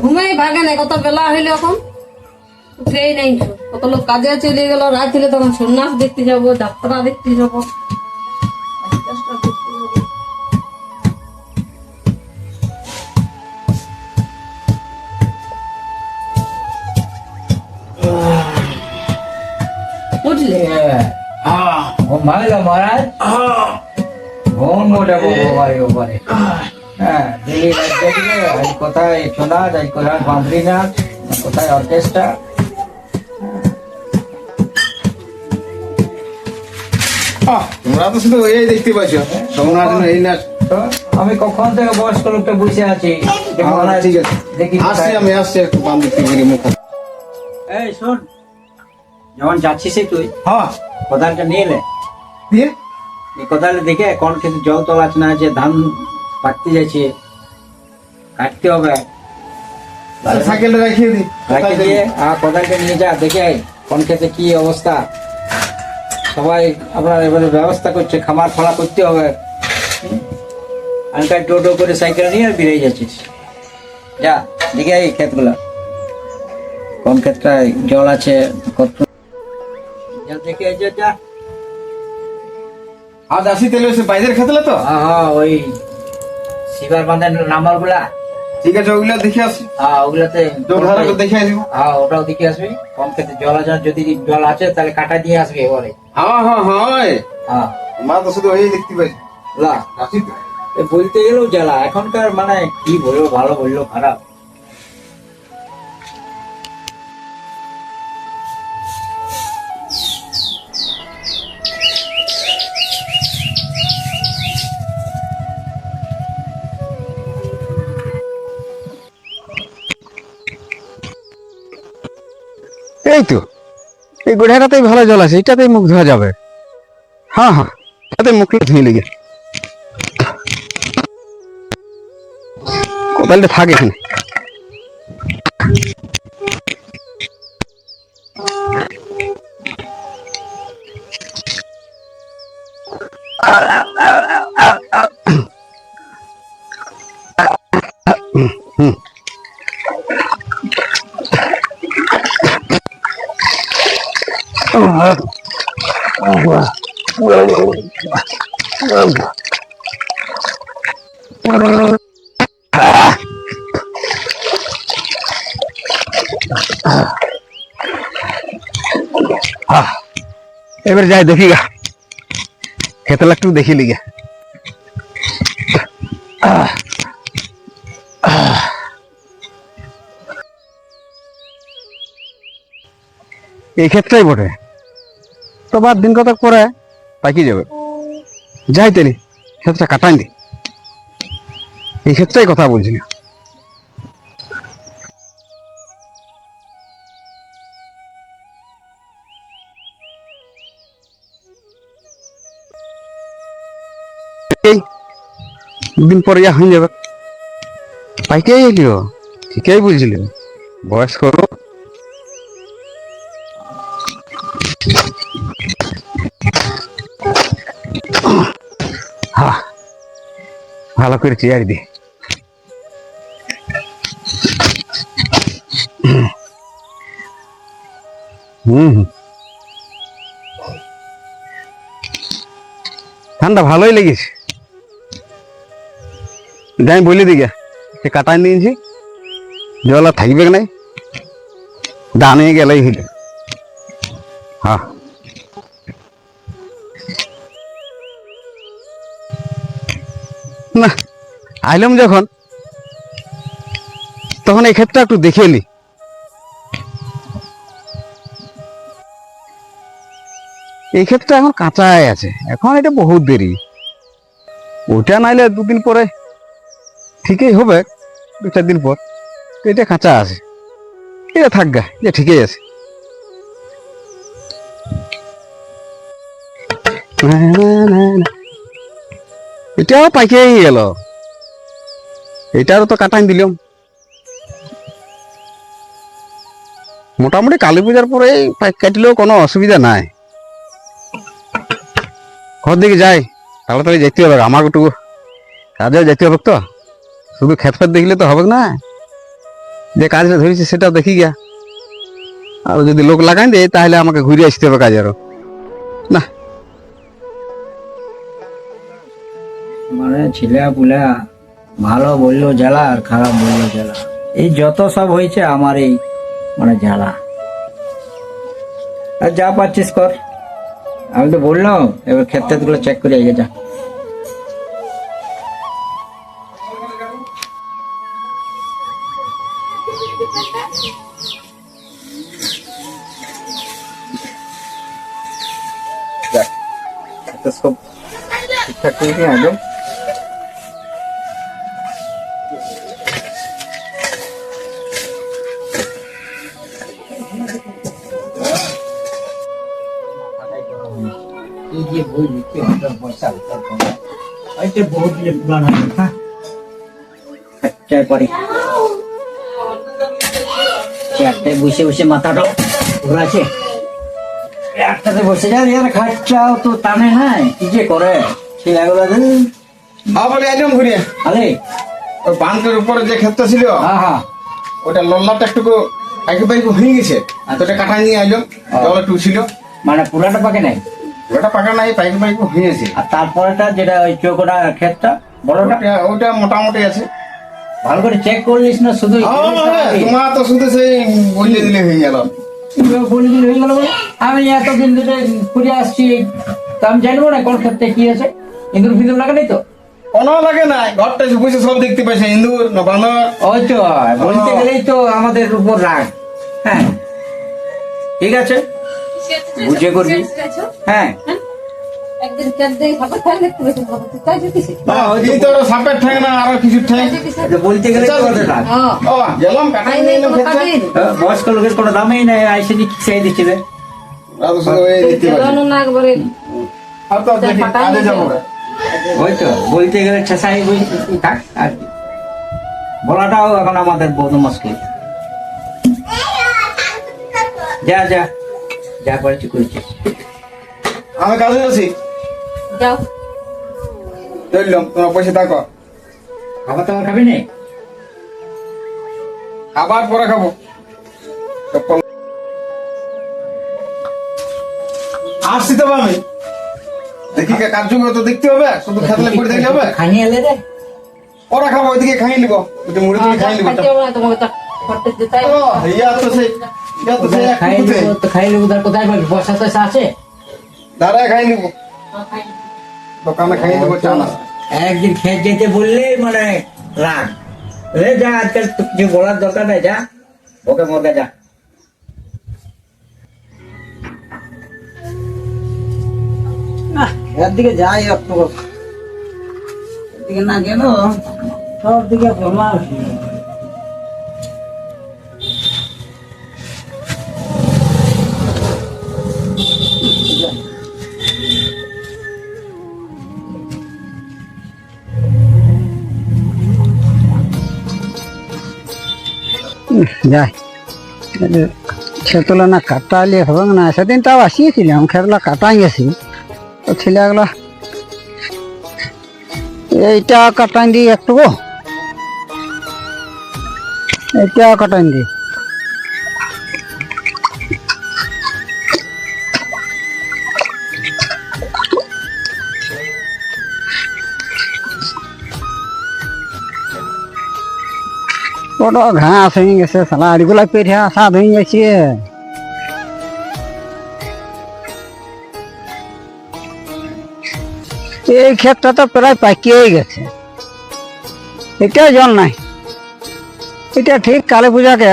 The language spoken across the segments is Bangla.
ঘুমাই ভাগে নাই কত বেলা হইল এখন? উঠেই নাই কত লোক কাজে চলে গেল রাত হলে তখন সন্ন্যাস দেখতে যাব যাত্রা দেখতে যাব। বুঝলে ঘুম মহারাজ? ঘুম মোটা ঘুম হ্যাঁ দিল্লি রাত দেখবে আজ কোথায় আজ কোথায় বাঁধরি নাচ কোথায় অর্কেস্ট্রা তোমরা তো শুধু এই দেখতে পাচ্ছ তোমরা এই নাচ আমি কখন থেকে বয়স্ক লোকটা বসে আছি? যে ঠিক আছে। দেখি আসছি আমি আসছি একটু বাম দিক থেকে মুখ এই শোন যখন যাচ্ছিস তুই হ্যাঁ। কোদালটা নিয়ে এলে দিয়ে? এই কোদালে দেখে কোন ক্ষেত্রে জল তল আছে না আছে ধান পাকতে যাচ্ছে। কাটতে হবে। তাহলে সাইকেলটা রাখিয়ে দিই। রাখে দিয়ে আর কোদালটা নিয়ে যা দেখে কোন ক্ষেত্রে কি অবস্থা? সবাই আপনার এবারে ব্যবস্থা করছে খামার ফলা করতে হবে। আনকার টোটো করে সাইকেল নিয়ে আর বেরিয়ে যাচ্ছিস। যা দেখে আয় ক্ষেতগুলা। কোন ক্ষেত্রে জল আছে কত যা দেখে যা যা। আসি তাহলে বাইরের খেতলে তো? হ্যাঁ হ্যাঁ ওই শিবার বাঁধের নাম্বারগুলা ঠিক আছে ওগুলো দেখে আসি। হ্যাঁ ওগুলাতে জোরধারা দেখে আসবি হ্যাঁ ওটাও দেখে আসবি। কম খেতে জল আছে যদি জল আছে তাহলে কাটা দিয়ে আসবে এবারে। হ্যাঁ হ্যাঁ হ্যাঁ। হ্যাঁ। মা তো শুধু ওই দেখতে পাই। এ বলতে গেলেও জ্বালা এখনকার মানে কি বলব ভালো বলল খারাপ। এই তো এই গোড়াটাতেই ভালো জল আছে এটাতেই মুখ ধোয়া যাবে। হ্যাঁ হ্যাঁ তাতে মুখ ধুয়ে লেগে। কোদালটা থাকে এখানে। এবার যাই দেখি গা খেতে লাগটু দেখি লিগে এই ক্ষেত্রেই বটে তো বাদ দিন কতক পরে? পাকি যাবে। যাই তেনি ক্ষেত্রে কাটাই দি এই ক্ষেত্রেই কথা বলছি না। দুদিন পরে ইয়া হয়ে যাবে। পাইকে এলিও ঠিকই বুঝলি বয়স ভালো করে চেয়ার দি। হুম ঠান্ডা ভালোই লেগেছে। যাই বলি দিকে সে কাটাই নিয়েছি, জল আর থাকবে নাই? দানে গেলেই হইল। হ্যাঁ। না আইলাম যখন তখন এই ক্ষেত্রে একটু দেখে এলি। এই ক্ষেত্রে এখন কাঁচাই আছে এখন এটা বহুত দেরি। ওটা নাইলে দুদিন পরে ঠিকই হবে দু চার দিন পর। এটা কাঁচা আছে। এটা থাক গা এটা ঠিকই আছে। না, না, না, না। এটাও পাইকেই গেল। এটারও তো কাটাই দিলাম। মোটামুটি কালী পূজার পরে কাটলেও কোনো অসুবিধা নাই। ঘর দিকে যাই, তাড়াতাড়ি যেতে হবে আমার একটু কাজেও যেতে হবে তো। শুধু ক্ষেত ফেত দেখলে তো হবে না। যে কাজটা ধরেছি সেটাও দেখি গিয়া। আর যদি লোক লাগাই দেয়, তাহলে আমাকে ঘুরে আসতে হবে কাজ আরও। না। মানে ছেলে পুলা ভালো বলল জ্বালা আর খারাপ বলল জ্বালা। এই যত সব হয়েছে আমার এই মানে জ্বালা। আর যা পাচ্ছিস কর। আমি তো বললাম, এবার ক্ষেত্রে গুলো চেক করে আগে যা। সব ঠিকঠাক করে নিয়ে একদম। হয়ে। চাই পারি চারটায় বসে বসে মাথাটা ঘোরাছে একটাতে বসে যা ইয়ার খাচ্ছাও তো টানে নাই কি যে করে? ছেলেগুলো আইলাম ঘুরিয়ে। আরে। ওই বাঁধের উপরে যে ক্ষেতটা ছিল হ্যাঁ হ্যাঁ। ওটা লল্লাটা একটু আগে বাইক হয়ে গেছে তো ওটা কাটা নিয়ে আইলো জল একটু ছিল মানে পুরাটা পাকে নাই? ওটা পাকা নাই পাইক বাইক হয়েছে আর তারপরেটা যেটা ওই চৌকোটা ক্ষেতটা বড়টা? ওটা মোটামুটি আছে। ভালো করে চেক করলিস না শুধু হ্যাঁ, তোমার তো শুধু সেই বললে দিলে হয়ে গেল। বলি দিলে হয়ে গেল আমি এতদিন ধরে ঘুরে আসছি তো আমি জানব না কোন ক্ষেত্রে কি আছে। ইঁদুর ফিঁদুর লাগে নাই তো? কোনো লাগে না ঘরটা বসে সব দেখতে পাইছে ইন্দুর না বাঁদর ওই তো বলতে গেলেই তো আমাদের উপর রাগ। হ্যাঁ। ঠিক আছে? বুঝে করবি? হ্যাঁ। হ্যাঁ? হ্যাঁ, বয়স্ক লোকের কোনো দামই নেই আইসে সেই। ওই তো বলতে গেলে থাক আর বলাটাও এখন আমাদের বহুত মুশকিল যা যা। যা করেছি করেছিস আমি কাজে আছি যাও। চললাম তোমার পয়সা থাকো খাবার তোমার খাবি নে। আবার পরে খাব। আসছি তো আমি দেখি কে কার্যক্রম তো দেখতে হবে শুধু খেতলে করে দেখলে হবে। খানি এলে রে ওরা খাব ওইদিকে খাই নিবো। মুড়ি দিয়ে খাই নিবো খাইতে হবে না তোমাকে তো। করতে দিতে ও ইয়া তো সেই খাই নেব তার কোথায় পাবি পয়সা তো আছে দাঁড়ায় খাই নিবো। দোকানে খাই নিবো চা না একদিন খেয়ে যেতে বললেই মানে রাগ। রে যা আজকাল তো কিছু বলার দরকার নাই যা। ওকে মধ্যে যা। এর দিকে যাই একটু। এদিকে না গেল সব দিকে ভ্রমা যাই খেতলা না কাটালে হবে না, সেদিন তাও আসিয়েছিলাম খেতলা কাটাই গেছি। তো ছেলেগুলো এইটা কাটাই দিই একটু এইটা কাটাই দিই বড় ঘাস হয়ে গেছে সালা আড়িগুলা পেরে সাদ হয়ে গেছে এই ক্ষেতটা তো প্রায় পাকিয়ে গেছে এটা জল নাই এটা ঠিক কালী পূজাকে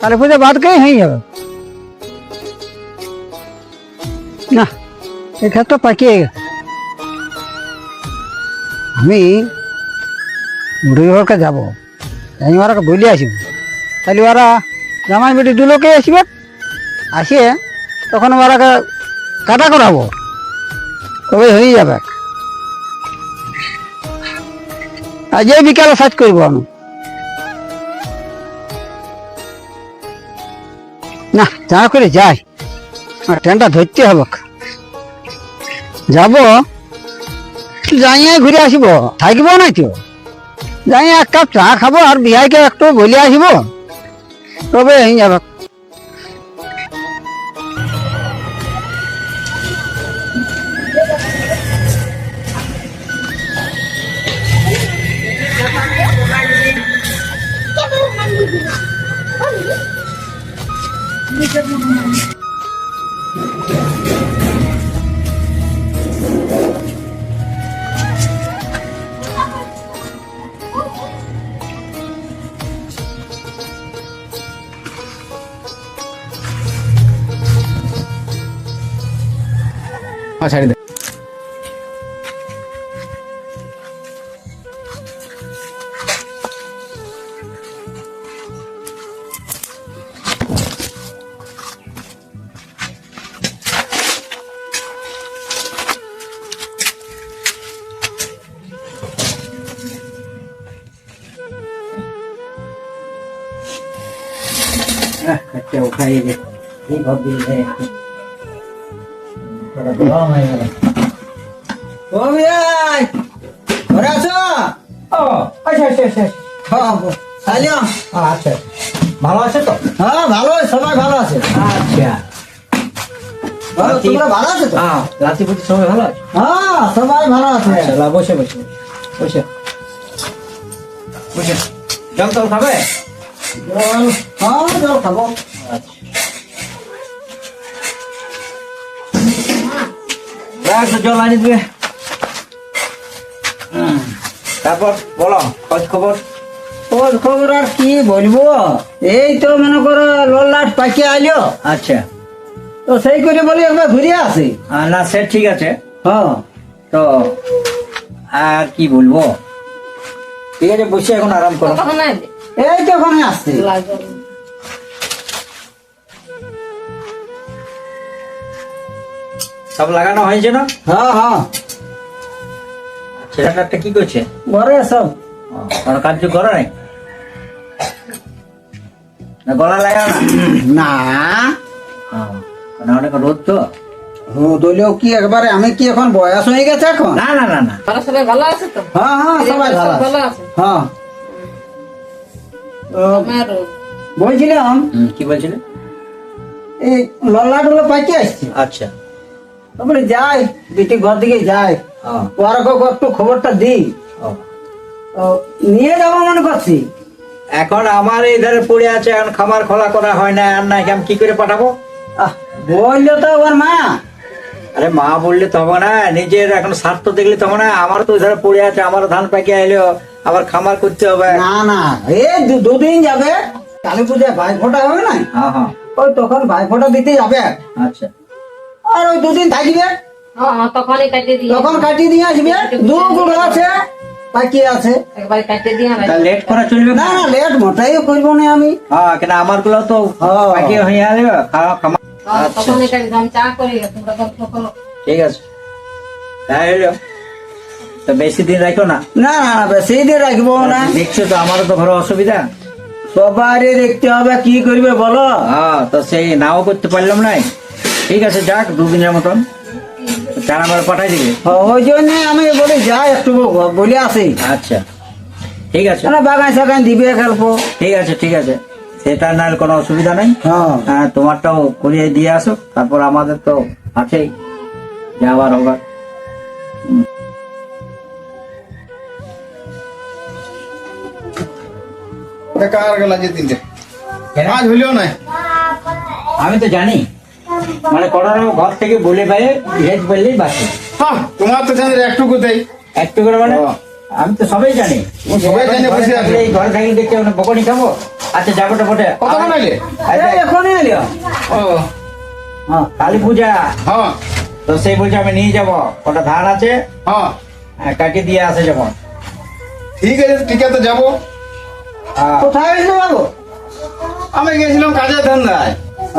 কালী পূজা বাদকেই হয়ে যাবে না এই ক্ষেতটা পাকিয়ে গেছে আমি বুড়ি ঘরকে যাব আমি ওরা বলে আসব। তাহলে ওরা জামাই বেটি দু লোকে আসবে, আসিয়ে তখন ওরাকে কাটা করাবো। তবে হয়ে যাবে। আজ এই বিকালে সাজ করব আমি। না, যা করে যাই। আর ট্রেনটা ধরতে হবে। যাব, যাইয়ে ঘুরে আসব। থাকব না তো যাই এক কাপ চা খাব আর বিহাইকে একটু বলে আসব তবে এই যাবে হ্যাঁ ছাড়ি দে খরচা উঠাই দে এই ভাবি রে তোরা গরম আছো আচ্ছা আচ্ছা ভালো আছে ভালো সবাই আছে আচ্ছা। তোমরা ভালো সময় ভালো আছে হ্যাঁ সবাই ভালো আছে লা, বসে বসে বসে বসে জল টল খাবে জল হ্যাঁ জল খাব জল আনি দিবে। তারপর বলো খোঁজ খবর? ওর খবর আর কি বলব? এই তো মনে করো লল্লাট পাকিয়ে আইলো। আচ্ছা। তো সেই করে বলি একবার ঘুরে আসি। না সে ঠিক আছে। হ্যাঁ। তো আর কি বলব? ঠিক আছে বসে এখন আরাম করো। এই তো ওখানে আসছি। সব লাগানো হয়েছে না? হ্যাঁ হ্যাঁ। ছেলেটা কি করছে? ঘরে সব। কোনো কাজ করো নাই? না গলা লাগাও না? না। অনেক রোদ তো? দলীয় কি একবারে আমি কি এখন বয়স হয়ে গেছে এখন? না না না না। সবাই ভালো আছে তো? হ্যাঁ হ্যাঁ সবাই ভালো আছে। হ্যাঁ। বলছিলাম হুম, কি বলছিলে? এই লল্লাটগুলো পাইতে আসছে। আচ্ছা। তারপরে যাই বিটি ঘর দিকে যাই। ও, ওরা একটু খবরটা দিই। নিয়ে যাব মনে করছি। এখন আমার এই ধারে পড়ে আছে এখন খামার খোলা করা হয় না আর না আমি কি করে পাঠাবো? বলল তো ওর মা। আরে মা বললে তো হবে না নিজের এখন স্বার্থ দেখলে তো হবে না আমার তো ধারে পড়ে আছে আমার ধান পাকিয়ে এলো আবার খামার করতে হবে। না না এই দু- দুদিন যাবে। কালী পূজায় ভাই ফোটা হবে না? হ্যাঁ হ্যাঁ। ওই তখন ভাই ফোটা দিতে যাবে। আচ্ছা। আর ওই দুদিন থাকবে। হ্যাঁ তখনই কাটিয়ে দিয়ে তখন কাটিয়ে দিয়ে আসবে। দু গুলো আছে পাকিয়ে আছে। একবারে কাটিয়ে দিয়ে লেট করা চলবে না না না লেট মোটাই করব না আমি। হ্যাঁ কেন আমারগুলো তো হ্যাঁ। হয়ে যাবে খাওয়া খামার তখনই কাটিয়ে আমি চা করি তোমরা গল্প ঠিক আছে। তাই তো বেশি দিন রাখো না। না না না বেশি দিন রাখব না। দেখছ তো আমারও তো ঘরে অসুবিধা। সবারই দেখতে হবে কি করবে বলো। হ্যাঁ তো সেই নাও করতে পারলাম নাই। ঠিক আছে যাক দুদিনের মতন। চার আমার পাঠাই দিবে। ওই জন্য আমি বলি যাই একটু বলে আসি। আচ্ছা। ঠিক আছে। না বাগান সাগান দিবে গল্প ঠিক আছে ঠিক আছে। সেটা না কোনো অসুবিধা নাই। হ্যাঁ হ্যাঁ তোমারটাও করিয়ে দিয়ে আসো তারপর আমাদের তো আছেই। যাওয়ার হবার। বেকার গেল যে তিনটে? কেন? আজ হইলেও নাই। আমি তো জানি। মানে কোনো ঘর থেকে বলে পারে ভেজ বললেই বাঁচে হ্যাঁ তোমার তো জানি একটুকু দেই। একটু করে মানে? আমি তো সবাই জানি। সবাই জানে ঘরে বসে আছে। এই ঘরে থাকলে দেখতে মানে বকনি খাব? আচ্ছা যাব তো বটে। কতক্ষণ আইলে এই এখনই এলো। ও। হ্যাঁ কালী পূজা। হ্যাঁ। তো সেই বলছে আমি নিয়ে যাব। কটা ধান আছে? হ্যাঁ। হ্যাঁ, কাটিয়ে দিয়ে আসে যেমন। ঠিক আছে ঠিক আছে যাব। হ্যাঁ, কোথায় গেছো বাবু? আমি গেছিলাম কাজের ধান্দায়।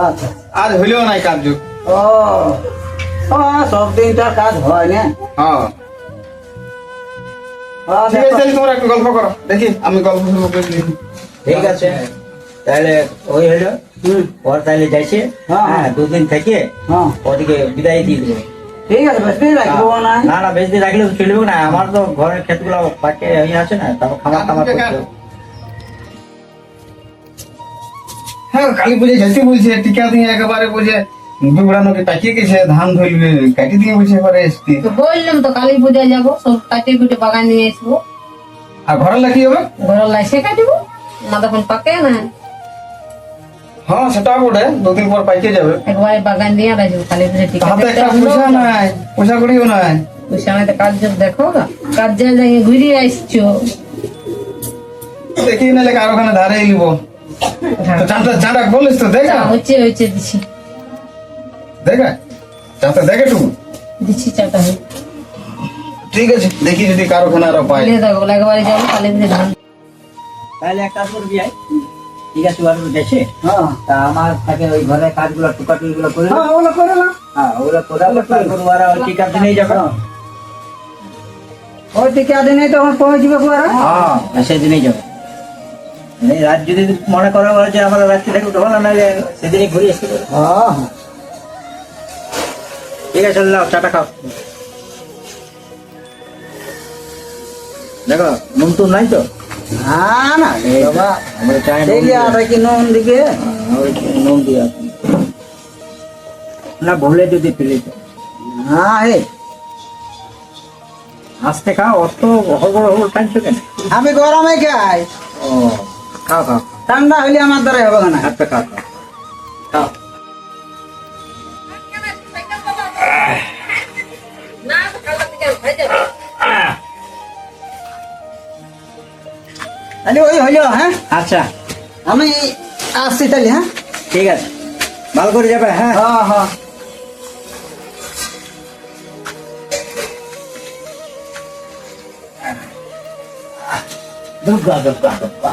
আচ্ছা। আজ হইলেও নাই কাজ ও ও, সব দিন তো কাজ হয় না। হ্যাঁ। হ্যাঁ, ঠিক আছে তাহলে তোমরা একটু গল্প করো। দেখি আমি গল্প শুরু করে দিই ঠিক আছে। তাহলে ওই হলো হুম, ওর তাহলে যাইছে। হ্যাঁ, হ্যাঁ। হ্যাঁ দুদিন থেকে হ্যাঁ। ওদিকে বিদায় দিয়ে দেবো। ঠিক আছে বেশ রাখব না। না না বেশি রাখলে তো চলবে না। আমার তো ঘরের ক্ষেতগুলো পাকে হয়ে আছে না তারপর খাবার টাবার করতে হ্যাঁ কালী পুজোয় যেতে বলছে টিকা দিয়ে একেবারে বলছে বিবড়ানোকে পাকিয়ে গেছে ধান ধরবে কাটি দিয়ে বলছে এবারে এসছি। বললাম তো কালী পূজায় যাব সব কাটে কুটে বাগান নিয়ে আসব। আর ঘরে লাগি হবে? ঘরের লাই সে কাটবো না তখন পাকে না। হ্যাঁ সেটা বটে দুদিন পর পাইকে যাবে। একবারে বাগান নিয়ে আসব কালী পূজা ঠিক হাতে একটা পয়সা নাই পয়সা করিও নাই। পয়সা নাই তো কাজ দেখো কাজ যাই ঘুরে আসছো। দেখি নাহলে কারও ওখানে ধারে নিব। তো চাঁদা চাঁদা বলিস তো দেখা হচ্ছে হচ্ছে দিছি। দেখা চাঁদা দেখে টুকু দিছি চাটা ঠিক আছে দেখি যদি কারও ওখানে আরও পাই দেখো একবারে যাব কালী পূজা ধান তাহলে একটা করবি আয় ঠিক আছে ওর দেশে তা আমার থাকে ওই ঘরে কাজগুলো টুকাটুকি গুলো করে হ্যাঁ ওগুলো করে না হ্যাঁ ওগুলো করে তারপর ওরা ওই টিকা দিনেই যাবে। ওই টিকা দিনে তখন পৌঁছবে ওরা হ্যাঁ। সেদিনেই যাবে। রাত যদি মনে করো ওরা যে আমরা রাত্রি থেকে উঠবো না সেদিনই ঘুরে হ্যাঁ ঠিক আছে চাটা খাও। দেখো নুন টুন নাই তো? না না বাবা আমরা চাই আর কি নুন দিবে নুন দিয়ে না ভুলে যদি ফেলে না হে। আস্তে খাও অত টানছো কেন? আমি গরমে খাই। ও। খাও খাও। ঠান্ডা হইলে আমার দ্বারা হবে না। পা খাও খাও। খাও। না কাল থেকে যাবে তাহলে ওই হইল হ্যাঁ? আচ্ছা। আমি আসছি তাহলে হ্যাঁ? ঠিক আছে। ভালো করে যাবে হ্যাঁ? হ্যাঁ হ্যাঁ দুর্গা দুর্গা দুর্গা